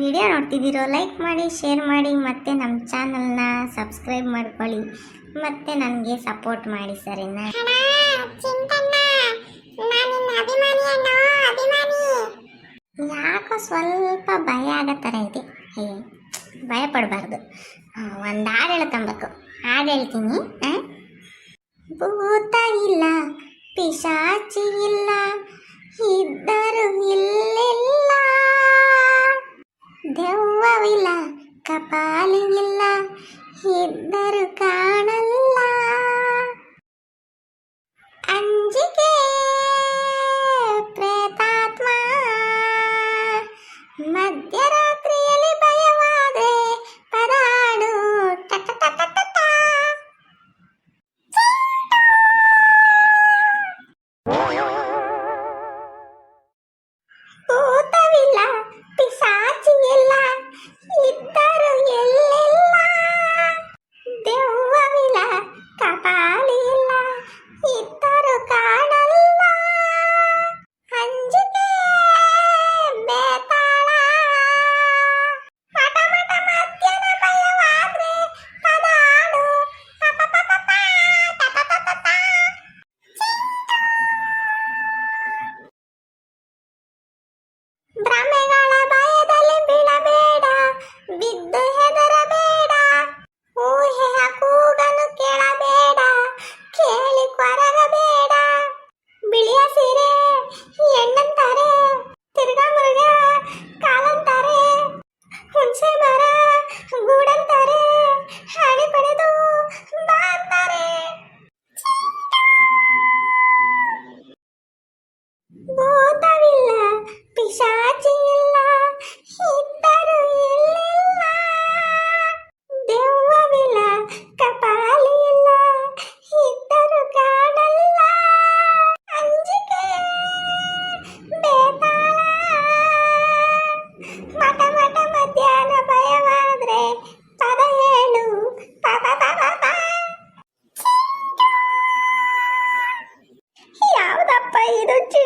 Video ನೋಡ್ತಿದ್ದೀರೋ like ಮಾಡಿ share ಮಾಡಿ ಮತ್ತು ನಮ್ಮ ಚಾನಲ್ನ ಸಬ್ಸ್ಕ್ರೈಬ್ ಮಾಡ್ಕೊಳ್ಳಿ. ಮತ್ತು ನನಗೆ ಸಪೋರ್ಟ್ ಮಾಡಿ ಸರಿನಾ? ಯಾಕೋ ಸ್ವಲ್ಪ ಭಯ ಆಗೋ ಥರ ಇದೆ. ಹೇ ಭಯ ಪಡಬಾರ್ದು. ಒಂದು ಹಾಡು ಹೇಳ್ಕೊಬೇಕು ಹಾಡು ಹೇಳ್ತೀನಿ? ಭೂತ ಇಲ್ಲ ಪಿಶಾಚಿ ಇಲ್ಲ ಇದ್ದರೂ ಇಲ್ಲೆಲ್ಲ. ದೆವ್ವವಿಲ್ಲ ಕಪಾಲಿ ಇಲ್ಲ ಇದ್ದರು ಕಾಣಲ್ಲ ಅಂಜಿಕೆ ಯಾವುದಪ್ಪ ಇದು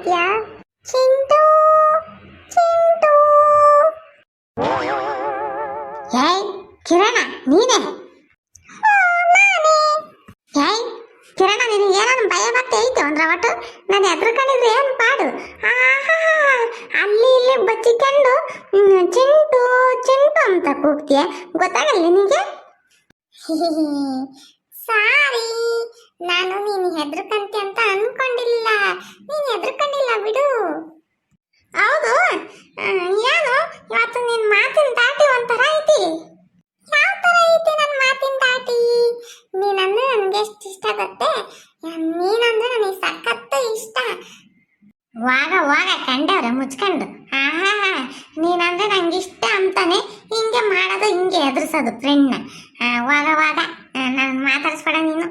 ಮಲ್ಲಿಕೋಗ್ಬಿಟ್ಟಿದ್ಯಾ ಚಿಂಟು ಚಿಂಟು ಏಯ್ ಕಿರಣ ನೀನೇ ಏಯ್ ಕಿರಣ ನಿನಗೆ ಏನಾದ್ರು ಭಯ ಮತ್ತೆ ಐತೆ ಒಂದ್ರ ಒಟ್ಟು ನಾನು ಎದ್ರಕೊಂಡಿದ್ರೆ ಏನು ಪಾಡು ಆಹಾ ಅಲ್ಲಿ ಇಲ್ಲಿ ಬಚ್ಚಿಕೊಂಡು ಹ್ಮ್, ಚಿಂಟು ಚಿಂಟು ಅಂತ ಕೂಗ್ತೀಯ ಗೊತ್ತಾಗಲ್ಲ ನಿನಗೆ ಸಾರಿ. ನಾನು ನೀನು ಹೆದರ್ಕಂತೆ ಅಂತ ಅನ್ಕೊಂಡಿಲ್ಲ. ನೀನು ಹೆದರ್ಕೊಂಡಿಲ್ಲ ಬಿಡು. ಹೌದು. ಏನು ಇವತ್ತು ನಿನ್ನ ಮಾತಿನ ದಾಟಿ ಒಂಥರ ಐತಿ. ಯಾವ ಥರ ಐತಿ ನನ್ನ ಮಾತಿನ ದಾಟಿ? ನೀನಂದ್ರೆ ನನಗೆ ಎಷ್ಟು ಇಷ್ಟ ಗೊತ್ತೆ? ನೀನಂದ್ರೆ ನನಗೆ ಸಖತ್ತು ಇಷ್ಟ. ವಾಗ ವಾಗ ಕಂಡವ್ರೆ ಮುಚ್ಕೊಂಡು. ಆಹಾ ನೀನಂದ್ರೆ ನಂಗೆ ಇಷ್ಟ ಅಂತಾನೆ ಹಿಂಗೆ ಮಾಡೋದು ಹಿಂಗೆ ಎದುರಿಸೋದು ಫ್ರೆಂಡ್ನ ವಾಗ ನಾನು ಮಾತಾಡಿಸ್ಬೇಡ ನೀನು.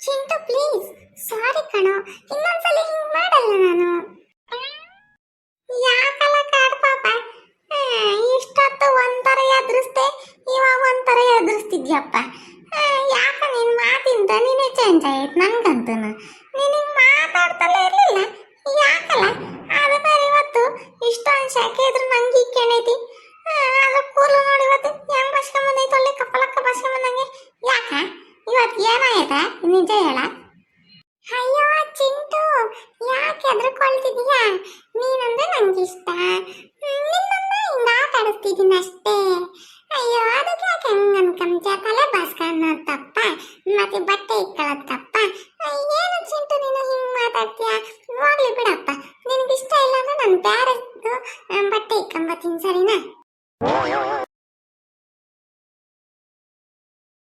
ಚಿಂಟು ಪ್ಲೀಸ್ ಸಾರಿ ಕಣೋ. ಇನ್ನೊಂದ್ಸಲ ಹಿಂಗೆ ಮಾಡಲ್ಲ ನಾನು. ಯಾಕಲ್ಲ ಕಾಡ್ ಪಾಪ? ಇಷ್ಟೊತ್ತು ಒಂಥರ ಎದುರಿಸ್ದೆ ಇವಾಗ ಒಂಥರ ಎದುರಿಸ್ತಿದ್ಯಪ್ಪ. ಯಾಕ ನಿನ್ ಮಾತಿಂದ ನೀನೇ ಚೇಂಜ್ ಆಯ್ತು ನನ್ಗಂತೂ ನೀನು ಮಾತಾಡ್ತಲೇ ಇರಲಿಲ್ಲ? ಯಾಕಲ್ಲ? ಅದು ಬೇರೆ ಇವತ್ತು ಇಷ್ಟೊಂದು ಶಾಖೆ ಇದ್ರೆ ನಂಗೆ ಕೇಳೈತಿ ನೋಡಿ ಇವತ್ತು ಏನಾಯ್ತ ನಿಜ ಹೇಳ. ಅಯ್ಯೋ, ಚಿಂಟು, ಯಾಕೆ ಹೆದರ್ಕೊಳ್ತಿದೀಯ? ನೀನಂದ್ರೆ ನಂಗಿಷ್ಟ. ನಿನ್ನಂದ್ರೆ ಹಿಂಗ ಆಟ ಆಡಿಸ್ತಿದ್ದೀನಿ ಅಷ್ಟೇ. ಅಯ್ಯೋ, ಅದಕ್ಕೆ ಯಾಕೆ ಹಂಗ ಅನ್ಕೊಂತ ತಲೆ ಬಾಸ್ಕೊಂಡು ತಪ್ಪ. ಮತ್ತೆ ಬಟ್ಟೆ ಇಟ್ಕೊಳ್ಳೋದು ತಪ್ಪ. ಏನು ಚಿಂಟು, ನೀನು ಹಿಂಗ್ ಮಾತಾಡ್ತೀಯ? ಹೋಗ್ಲಿ ಬಿಡಪ್ಪ. ನಿನ್ಗಿಷ್ಟ ಇಲ್ಲ ಅಂದ್ರೆ ನಾನು ಬ್ಯಾರದ್ದು ಬಟ್ಟೆ ಇಟ್ಕೊಂಬತ್ತೀನಿ ಸರಿನಾ?